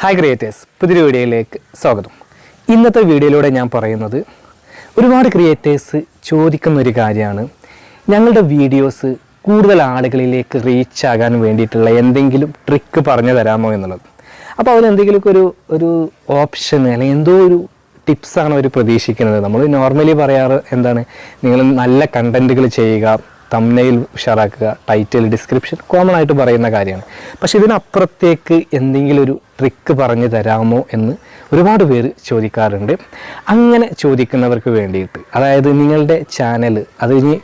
Hi creators പുതിയൊരു വീഡിയോയിലേക്ക് സ്വാഗതം. ഇന്നത്തെ വീഡിയോയിലൂടെ ഞാൻ പറയുന്നത് ഒരുപാട് ക്രിയേറ്റേഴ്സ് ചോദിക്കുന്ന ഒരു കാര്യമാണ്. ഞങ്ങളുടെ വീഡിയോസ് കൂടുതൽ ആളുകളിലേക്ക് റീച്ച് ആകാൻ വേണ്ടിയിട്ടുള്ള എന്തെങ്കിലും ട്രിക്ക് പറഞ്ഞു തരാമോ എന്നുള്ളത്. അപ്പോൾ അവരെന്തെങ്കിലുമൊക്കെ ഒരു ഒരു ഓപ്ഷൻ അല്ലെങ്കിൽ എന്തോ ഒരു ടിപ്സാണ് അവർ പ്രതീക്ഷിക്കുന്നത്. നമ്മൾ നോർമലി പറയാറ് എന്താണ്? നിങ്ങൾ നല്ല കണ്ടന്റുകൾ ചെയ്യുക തമ്മനയിൽ ഉഷാറാക്കുക ടൈറ്റിൽ ഡിസ്ക്രിപ്ഷൻ കോമൺ ആയിട്ട് പറയുന്ന കാര്യമാണ്. പക്ഷേ ഇതിനപ്പുറത്തേക്ക് എന്തെങ്കിലും ഒരു ട്രിക്ക് പറഞ്ഞു തരാമോ എന്ന് ഒരുപാട് പേര് ചോദിക്കാറുണ്ട്. അങ്ങനെ ചോദിക്കുന്നവർക്ക് വേണ്ടിയിട്ട്. അതായത് നിങ്ങളുടെ ചാനൽ അത് ഇനി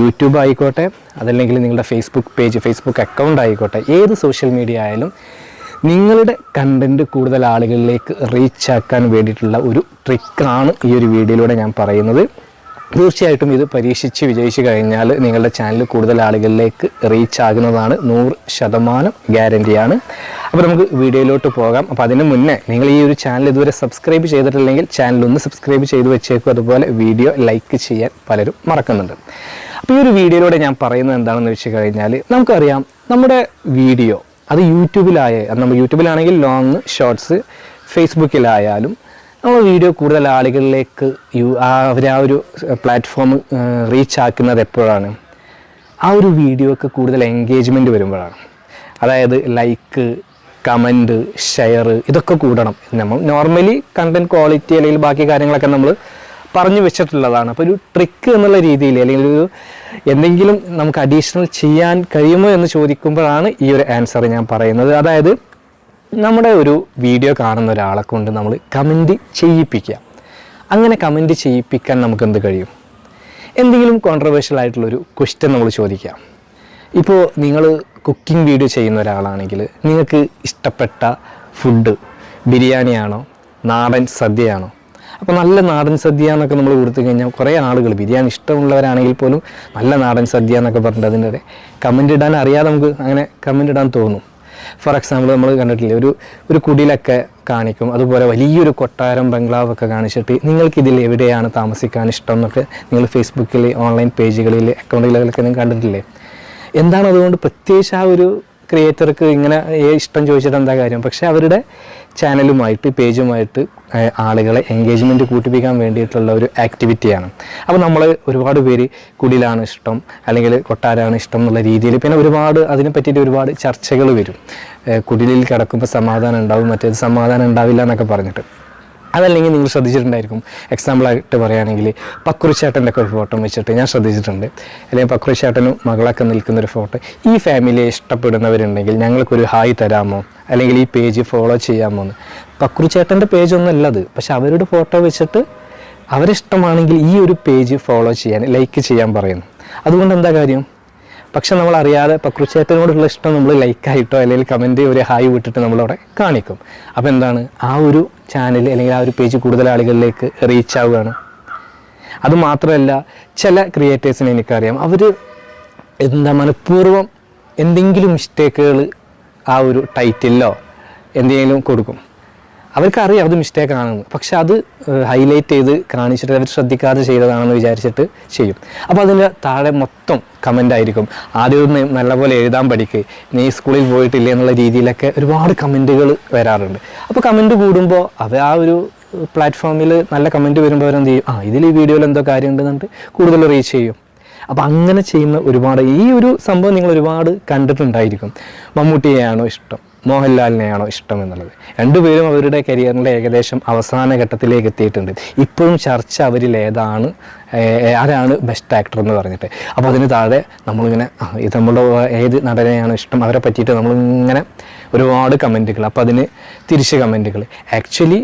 യൂട്യൂബ് ആയിക്കോട്ടെ അതല്ലെങ്കിൽ നിങ്ങളുടെ ഫേസ്ബുക്ക് പേജ് ഫേസ്ബുക്ക് അക്കൗണ്ട് ആയിക്കോട്ടെ ഏത് സോഷ്യൽ മീഡിയ ആയാലും നിങ്ങളുടെ കണ്ടന്റ് കൂടുതൽ ആളുകളിലേക്ക് റീച്ച് ആക്കാൻ വേണ്ടിയിട്ടുള്ള ഒരു ട്രിക്കാണ് ഈ ഒരു വീഡിയോയിലൂടെ ഞാൻ പറയുന്നത്. തീർച്ചയായിട്ടും ഇത് പരീക്ഷിച്ച് വിജയിച്ചു കഴിഞ്ഞാൽ നിങ്ങളുടെ ചാനൽ കൂടുതൽ ആളുകളിലേക്ക് റീച്ച് ആകുന്നതാണ് നൂറ് ശതമാനം ഗ്യാരണ്ടിയാണ് അപ്പോൾ നമുക്ക് വീഡിയോയിലോട്ട് പോകാം. അപ്പോൾ അതിന് മുന്നേ നിങ്ങൾ ഈ ഒരു ചാനൽ ഇതുവരെ സബ്സ്ക്രൈബ് ചെയ്തിട്ടില്ലെങ്കിൽ ചാനൽ ഒന്ന് സബ്സ്ക്രൈബ് ചെയ്ത് വെച്ചേക്കും. അതുപോലെ വീഡിയോ ലൈക്ക് ചെയ്യാൻ പലരും മറക്കുന്നുണ്ട്. അപ്പോൾ ഈ ഒരു വീഡിയോയിലൂടെ ഞാൻ പറയുന്നത് എന്താണെന്ന് വെച്ച് കഴിഞ്ഞാൽ നമുക്കറിയാം നമ്മുടെ വീഡിയോ അത് യൂട്യൂബിലായ നമ്മൾ യൂട്യൂബിലാണെങ്കിൽ ലോങ് ഷോർട്സ് ഫേസ്ബുക്കിലായാലും നമ്മൾ വീഡിയോ കൂടുതൽ ആളുകളിലേക്ക് യു അവർ ആ ഒരു പ്ലാറ്റ്ഫോം റീച്ച് ആക്കുന്നത് എപ്പോഴാണ്? ആ ഒരു വീഡിയോക്ക് കൂടുതൽ എൻഗേജ്മെന്റ് വരുമ്പോഴാണ്. അതായത് ലൈക്ക് കമന്റ് ഷെയർ ഇതൊക്കെ കൂടണം. നമ്മൾ നോർമലി കണ്ടന്റ് ക്വാളിറ്റി അല്ലെങ്കിൽ ബാക്കി കാര്യങ്ങളൊക്കെ നമ്മൾ പറഞ്ഞു വെച്ചിട്ടുള്ളതാണ്. അപ്പോൾ ഒരു ട്രിക്ക് എന്നുള്ള രീതിയിൽ അല്ലെങ്കിൽ ഒരു എന്തെങ്കിലും നമുക്ക് അഡീഷണൽ ചെയ്യാൻ കഴിയുമോ എന്ന് ചോദിക്കുമ്പോഴാണ് ഈ ഒരു ആൻസർ ഞാൻ പറയുന്നത്. അതായത് നമ്മുടെ ഒരു വീഡിയോ കാണുന്ന ഒരാളെ കൊണ്ട് നമ്മൾ കമന്റ് ചെയ്യിപ്പിക്കുക അങ്ങനെ കമന്റ് ചെയ്യിപ്പിക്കാൻ നമുക്ക് എന്ത് കഴിയും? എന്തെങ്കിലും കോൺട്രവേഴ്ഷ്യൽ ആയിട്ടുള്ളൊരു ക്വസ്റ്റ്യൻ നമ്മൾ ചോദിക്കാം. ഇപ്പോൾ നിങ്ങൾ കുക്കിംഗ് വീഡിയോ ചെയ്യുന്ന ഒരാളാണെങ്കിൽ നിങ്ങൾക്ക് ഇഷ്ടപ്പെട്ട ഫുഡ് ബിരിയാണിയാണോ? നാടൻ സദ്യയാണോ? അപ്പോൾ നല്ല നാടൻ സദ്യ എന്നൊക്കെ നമ്മൾ കൊടുത്തു കഴിഞ്ഞാൽ കുറേ ആളുകൾ ബിരിയാണി ഇഷ്ടമുള്ളവരാണെങ്കിൽ പോലും നല്ല നാടൻ സദ്യ എന്നൊക്കെ പറഞ്ഞിട്ട് അതിന്റെ കമന്റ് ഇടാൻ അറിയാതെ നമുക്ക് അങ്ങനെ കമന്റ് ഇടാൻ തോന്നും. ഫോർ എക്സാമ്പിൾ നമ്മൾ കണ്ടിട്ടില്ലേ ഒരു ഒരു കുടിലൊക്കെ കാണിക്കും. അതുപോലെ വലിയൊരു കൊട്ടാരം ബംഗ്ലാവൊക്കെ കാണിച്ചിട്ട് നിങ്ങൾക്ക് ഇതിൽ എവിടെയാണ് താമസിക്കാൻ ഇഷ്ടം എന്നൊക്കെ നിങ്ങൾ ഫേസ്ബുക്കിൽ ഓൺലൈൻ പേജുകളിൽ അക്കൗണ്ടുകളിലൊക്കെ നിങ്ങൾ കണ്ടിട്ടില്ലേ? എന്താണ് അതുകൊണ്ട് പ്രത്യേകിച്ച് ആ ഒരു ക്രിയേറ്റർക്ക് ഇങ്ങനെ ഇഷ്ടം ചോദിച്ചിട്ട് എന്താ കാര്യം? പക്ഷേ അവരുടെ ചാനലുമായിട്ട് പേജുമായിട്ട് ആളുകളെ എൻഗേജ്മെന്റ് കൂട്ടിപ്പിക്കാൻ വേണ്ടിയിട്ടുള്ള ഒരു ആക്ടിവിറ്റിയാണ് അപ്പോൾ നമ്മൾ ഒരുപാട് പേര് കുടിലാണ് ഇഷ്ടം അല്ലെങ്കിൽ കൊട്ടാരാണ് ഇഷ്ടം എന്നുള്ള രീതിയിൽ പിന്നെ ഒരുപാട് അതിനെ പറ്റിയിട്ട് ഒരുപാട് ചർച്ചകൾ വരും. കുടിലിൽ കിടക്കുമ്പോൾ സമാധാനം ഉണ്ടാവും മറ്റേത് സമാധാനം ഉണ്ടാവില്ല എന്നൊക്കെ പറഞ്ഞിട്ട്. അതല്ലെങ്കിൽ നിങ്ങൾ ശ്രദ്ധിച്ചിട്ടുണ്ടായിരിക്കും. എക്സാമ്പിളായിട്ട് പറയുകയാണെങ്കിൽ പക്രുച്ചേട്ടന്റെ ഒക്കെ ഒരു ഫോട്ടോ വെച്ചിട്ട് ഞാൻ ശ്രദ്ധിച്ചിട്ടുണ്ട്. അല്ലെങ്കിൽ പക്രുച്ചേട്ടനും മകളൊക്കെ നിൽക്കുന്ന ഒരു ഫോട്ടോ ഈ ഫാമിലിയെ ഇഷ്ടപ്പെടുന്നവരുണ്ടെങ്കിൽ ഞങ്ങൾക്കൊരു ഹായ് തരാമോ? അല്ലെങ്കിൽ ഈ പേജ് ഫോളോ ചെയ്യാമോ എന്ന്. പേജൊന്നും ഒന്നല്ല അത്. പക്ഷെ അവരുടെ ഫോട്ടോ വെച്ചിട്ട് അവരിഷ്ടമാണെങ്കിൽ ഈ ഒരു പേജ് ഫോളോ ചെയ്യാൻ ലൈക്ക് ചെയ്യാൻ പറയുന്നു. അതുകൊണ്ട് എന്താ കാര്യം? പക്ഷെ നമ്മൾ അറിയാതെ പക്രുച്ചേട്ടനോടുള്ള ഇഷ്ടം നമ്മൾ ലൈക്ക് ആയിട്ടോ അല്ലെങ്കിൽ കമന്റ് ഒരു ഹായ് വിട്ടിട്ട് നമ്മളവിടെ കാണിക്കും. അപ്പോൾ എന്താണ്? ആ ഒരു ചാനൽ അല്ലെങ്കിൽ ആ ഒരു പേജ് കൂടുതൽ ആളുകളിലേക്ക് റീച്ച് ആവുകയാണ്. അതുമാത്രമല്ല ചില ക്രിയേറ്റേഴ്സിനെ എനിക്കറിയാം. അവർ എന്താ മനഃപൂർവം എന്തെങ്കിലും മിസ്റ്റേക്കുകൾ ആ ഒരു ടൈറ്റിലോ എന്തെങ്കിലും കൊടുക്കും. അവർക്കറിയാം അത് മിസ്റ്റേക്ക് ആണെന്ന്. പക്ഷെ അത് ഹൈലൈറ്റ് ചെയ്ത് കാണിച്ചിട്ട് അവർ ശ്രദ്ധിക്കാതെ ചെയ്തതാണെന്ന് വിചാരിച്ചിട്ട് ചെയ്യും. അപ്പോൾ അതിന്റെ താഴെ മൊത്തം കമന്റ് ആയിരിക്കും. ആദ്യം നല്ലപോലെ എഴുതാൻ പഠിക്ക്. നീ സ്കൂളിൽ പോയിട്ടില്ല? എന്നുള്ള രീതിയിലൊക്കെ ഒരുപാട് കമന്റുകൾ വരാറുണ്ട്. അപ്പോൾ കമന്റ് കൂടുമ്പോൾ അവർ ആ ഒരു പ്ലാറ്റ്ഫോമിൽ നല്ല കമന്റ് വരുമ്പോൾ അവരെന്ത് ചെയ്യും? ആ ഇതിൽ ഈ വീഡിയോയിൽ എന്തോ കാര്യമുണ്ട് എന്നിട്ട് കൂടുതൽ റീച്ച് ചെയ്യും. അപ്പോൾ അങ്ങനെ ചെയ്യുന്ന ഒരുപാട് ഈ ഒരു സംഭവം നിങ്ങൾ ഒരുപാട് കണ്ടിട്ടുണ്ടായിരിക്കും. മമ്മൂട്ടിയെയാണോ ഇഷ്ടം? മോഹൻലാലിനെയാണോ ഇഷ്ടം എന്നുള്ളത് രണ്ടുപേരും അവരുടെ കരിയറിന്റെ ഏകദേശം അവസാന ഘട്ടത്തിലേക്ക് എത്തിയിട്ടുണ്ട്. ഇപ്പോഴും ചർച്ച അവരിൽ ഏതാണ് ആരാണ് ബെസ്റ്റ് ആക്ടർ എന്ന് പറഞ്ഞിട്ട്. അപ്പോൾ അതിന് താഴെ നമ്മളിങ്ങനെ ഇത് നമ്മുടെ ഏത് നടനെയാണ് ഇഷ്ടം അവരെ പറ്റിയിട്ട് നമ്മളിങ്ങനെ ഒരുപാട് കമന്റുകൾ. അപ്പോൾ അതിന് തിരിച്ച് കമന്റുകൾ. ആക്ച്വലി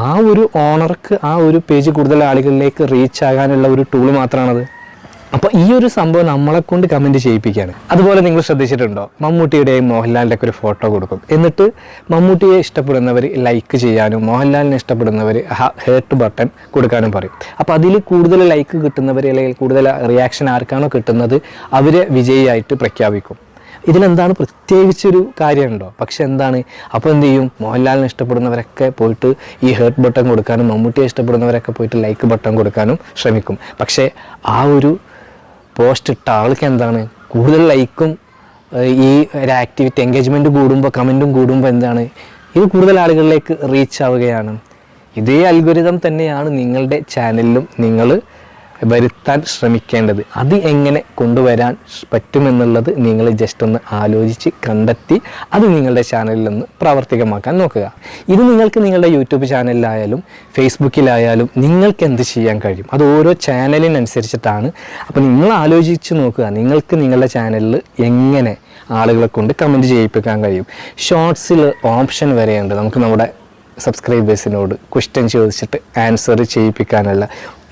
ആ ഒരു ഓണർക്ക് ആ ഒരു പേജ് കൂടുതൽ ആളുകളിലേക്ക് റീച്ച് ആകാനുള്ള ഒരു ടൂൾ മാത്രമാണത് അപ്പോൾ ഈ ഒരു സംഭവം നമ്മളെ കൊണ്ട് കമന്റ് ചെയ്യിപ്പിക്കുകയാണ്. അതുപോലെ നിങ്ങൾ ശ്രദ്ധിച്ചിട്ടുണ്ടോ? മമ്മൂട്ടിയുടെയും മോഹൻലാലിന്റെ ഒക്കെ ഒരു ഫോട്ടോ കൊടുക്കും. എന്നിട്ട് മമ്മൂട്ടിയെ ഇഷ്ടപ്പെടുന്നവർ ലൈക്ക് ചെയ്യാനും മോഹൻലാലിനെ ഇഷ്ടപ്പെടുന്നവർ ഹേർട്ട് ബട്ടൺ കൊടുക്കാനും പറയും. അപ്പോൾ അതിൽ കൂടുതൽ ലൈക്ക് കിട്ടുന്നവർ അല്ലെങ്കിൽ കൂടുതൽ റിയാക്ഷൻ ആർക്കാണോ കിട്ടുന്നത് അവരെ വിജയിയായിട്ട് പ്രഖ്യാപിക്കും. ഇതിലെന്താണ് പ്രത്യേകിച്ചൊരു കാര്യമുണ്ടോ? പക്ഷെ എന്താണ്? അപ്പോൾ എന്ത് ചെയ്യും? മോഹൻലാലിനെ ഇഷ്ടപ്പെടുന്നവരൊക്കെ പോയിട്ട് ഈ ഹേർട്ട് ബട്ടൺ കൊടുക്കാനും മമ്മൂട്ടിയെ ഇഷ്ടപ്പെടുന്നവരൊക്കെ പോയിട്ട് ലൈക്ക് ബട്ടൺ കൊടുക്കാനും ശ്രമിക്കും. പക്ഷേ ആ ഒരു പോസ്റ്റ് ഇട്ട ആൾക്ക് എന്താണ്? കൂടുതൽ ലൈക്കും ഈ ഒരു ആക്ടിവിറ്റി എൻഗേജ്മെന്റ് കൂടുമ്പോൾ കമന്റും കൂടുമ്പോൾ എന്താണ്? ഇത് കൂടുതൽ ആളുകളിലേക്ക് റീച്ച് ആവുകയാണ്. ഇതേ അൽഗുരിതം തന്നെയാണ് നിങ്ങളുടെ ചാനലിലും നിങ്ങൾ വരുത്താൻ ശ്രമിക്കേണ്ടത്. അത് എങ്ങനെ കൊണ്ടുവരാൻ പറ്റുമെന്നുള്ളത് നിങ്ങൾ ജസ്റ്റ് ഒന്ന് ആലോചിച്ച് കണ്ടെത്തി അത് നിങ്ങളുടെ ചാനലിൽ ഒന്ന് പ്രാവർത്തികമാക്കാൻ നോക്കുക. ഇത് നിങ്ങൾക്ക് നിങ്ങളുടെ യൂട്യൂബ് ചാനലിലായാലും ഫേസ്ബുക്കിലായാലും നിങ്ങൾക്ക് എന്ത് ചെയ്യാൻ കഴിയും? അത് ഓരോ ചാനലിനനുസരിച്ചിട്ടാണ് അപ്പോൾ നിങ്ങൾ ആലോചിച്ച് നോക്കുക നിങ്ങൾക്ക് നിങ്ങളുടെ ചാനലിൽ എങ്ങനെ ആളുകളെ കൊണ്ട് കമന്റ് ചെയ്യിപ്പിക്കാൻ കഴിയും? ഷോർട്സിൽ ഓപ്ഷൻ വരെയുണ്ട് നമുക്ക് നമ്മുടെ സബ്സ്ക്രൈബേഴ്സിനോട് ക്വസ്റ്റ്യൻ ചോദിച്ചിട്ട് ആൻസർ ചെയ്യിപ്പിക്കാനല്ല.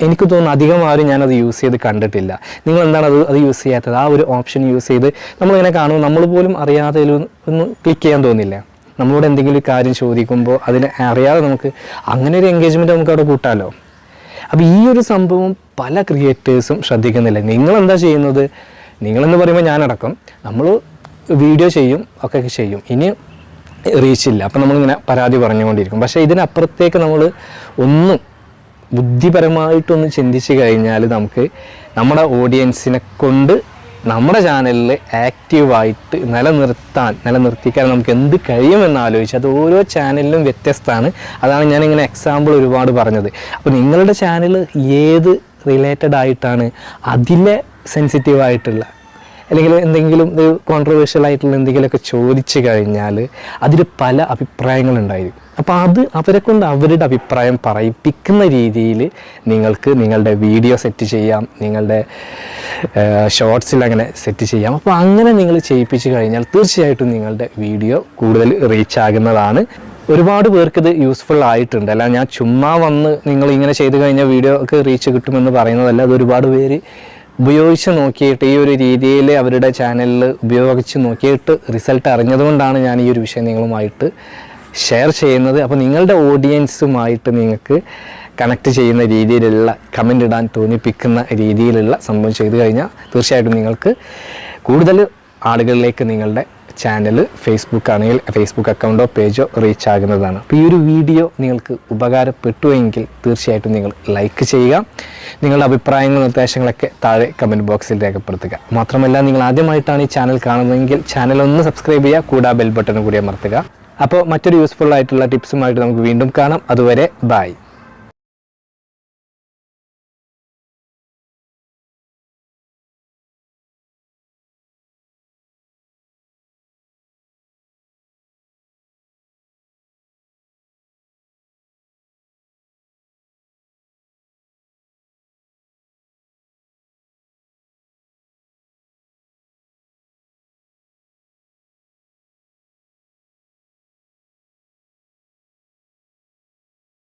എനിക്ക് തോന്നുന്നു അധികം ആരും ഞാനത് യൂസ് ചെയ്ത് കണ്ടിട്ടില്ല. നിങ്ങൾ എന്താണ് അത് അത് യൂസ് ചെയ്യാത്തത്? ആ ഒരു ഓപ്ഷൻ യൂസ് ചെയ്ത് നമ്മളിങ്ങനെ കാണുമ്പോൾ നമ്മൾ പോലും അറിയാതെ ഒന്ന് ക്ലിക്ക് ചെയ്യാൻ തോന്നില്ല. നമ്മളോട് എന്തെങ്കിലും കാര്യം ചോദിക്കുമ്പോൾ അതിനെ അറിയാതെ നമുക്ക് അങ്ങനെ ഒരു എൻഗേജ്മെന്റ് നമുക്ക് അവിടെ കൂട്ടാമല്ലോ അപ്പോൾ ഈ ഒരു സംഭവം പല ക്രിയേറ്റേഴ്സും ശ്രദ്ധിക്കുന്നില്ല. നിങ്ങളെന്താ ചെയ്യുന്നത്? നിങ്ങളെന്ന് പറയുമ്പോൾ ഞാനടക്കം. നമ്മൾ വീഡിയോ ചെയ്യും ഒക്കെ ചെയ്യും. ഇനി റീച്ചില്ല അപ്പം നമ്മളിങ്ങനെ പരാതി പറഞ്ഞുകൊണ്ടിരിക്കും. പക്ഷേ ഇതിനപ്പുറത്തേക്ക് നമ്മൾ ഒന്നും ബുദ്ധിപരമായിട്ടൊന്ന് ചിന്തിച്ച് കഴിഞ്ഞാൽ നമുക്ക് നമ്മുടെ ഓഡിയൻസിനെ കൊണ്ട് നമ്മുടെ ചാനലിൽ ആക്റ്റീവായിട്ട് നിലനിർത്താൻ നിലനിർത്തിക്കാൻ നമുക്ക് എന്ത് കഴിയുമെന്ന് ആലോചിച്ച് അത് ഓരോ ചാനലിലും വ്യത്യസ്തമാണ്. അതാണ് ഞാനിങ്ങനെ എക്സാമ്പിൾ ഒരുപാട് പറഞ്ഞത്. അപ്പോൾ നിങ്ങളുടെ ചാനൽ ഏത് റിലേറ്റഡ് ആയിട്ടാണ് അതിലെ സെൻസിറ്റീവ് ആയിട്ടുള്ള അല്ലെങ്കിൽ എന്തെങ്കിലും ഒരു കോൺട്രവേഴ്ഷ്യൽ ആയിട്ടുള്ള എന്തെങ്കിലുമൊക്കെ ചോദിച്ചു കഴിഞ്ഞാൽ അതിൽ പല അഭിപ്രായങ്ങളുണ്ടായിരിക്കും അപ്പോൾ അത് അവരെ കൊണ്ട് അവരുടെ അഭിപ്രായം പറയിപ്പിക്കുന്ന രീതിയിൽ നിങ്ങൾക്ക് നിങ്ങളുടെ വീഡിയോ സെറ്റ് ചെയ്യാം നിങ്ങളുടെ ഷോർട്സിൽ അങ്ങനെ സെറ്റ് ചെയ്യാം. അപ്പോൾ അങ്ങനെ നിങ്ങൾ ചെയ്യിപ്പിച്ച് കഴിഞ്ഞാൽ തീർച്ചയായിട്ടും നിങ്ങളുടെ വീഡിയോ കൂടുതൽ റീച്ച് ആകുന്നതാണ്. ഒരുപാട് പേർക്ക് ഇത് യൂസ്ഫുൾ ആയിട്ടുണ്ട്. അല്ല ഞാൻ ചുമ്മാ വന്ന് നിങ്ങൾ ഇങ്ങനെ ചെയ്ത് കഴിഞ്ഞാൽ വീഡിയോ ഒക്കെ റീച്ച് കിട്ടുമെന്ന് പറയുന്നതല്ല. അത് ഒരുപാട് പേര് ഉപയോഗിച്ച് നോക്കിയിട്ട് ഈ ഒരു രീതിയിൽ അവരുടെ ചാനലിൽ ഉപയോഗിച്ച് നോക്കിയിട്ട് റിസൾട്ട് അറിഞ്ഞതുകൊണ്ടാണ് ഞാൻ ഈ ഒരു വിഷയം നിങ്ങളുമായിട്ട് ഷെയർ ചെയ്യുന്നത്. അപ്പോൾ നിങ്ങളുടെ ഓഡിയൻസുമായിട്ട് നിങ്ങൾക്ക് കണക്ട് ചെയ്യുന്ന രീതിയിലുള്ള കമന്റ് ഇടാൻ തോന്നിപ്പിക്കുന്ന രീതിയിലുള്ള സംഭവം ചെയ്തു കഴിഞ്ഞാൽ തീർച്ചയായിട്ടും നിങ്ങൾക്ക് കൂടുതൽ ആളുകളിലേക്ക് നിങ്ങളുടെ ചാനൽ ഫേസ്ബുക്ക് ആണെങ്കിൽ ഫേസ്ബുക്ക് അക്കൗണ്ടോ പേജോ റീച്ച് ആകുന്നതാണ്. അപ്പോൾ ഈ ഒരു വീഡിയോ നിങ്ങൾക്ക് ഉപകാരപ്പെട്ടുവെങ്കിൽ തീർച്ചയായിട്ടും നിങ്ങൾ ലൈക്ക് ചെയ്യുക. നിങ്ങളുടെ അഭിപ്രായങ്ങളും നിർദ്ദേശങ്ങളൊക്കെ താഴെ കമന്റ് ബോക്സിൽ രേഖപ്പെടുത്തുക. മാത്രമല്ല നിങ്ങൾ ആദ്യമായിട്ടാണ് ഈ ചാനൽ കാണുന്നതെങ്കിൽ ചാനൽ ഒന്ന് സബ്സ്ക്രൈബ് ചെയ്യുക കൂടാ ബെൽ ബട്ടൺ കൂടി അമർത്തുക. അപ്പോൾ മറ്റൊരു യൂസ്ഫുൾ ആയിട്ടുള്ള ടിപ്സുമായിട്ട് നമുക്ക് വീണ്ടും കാണാം. അതുവരെ ബായ്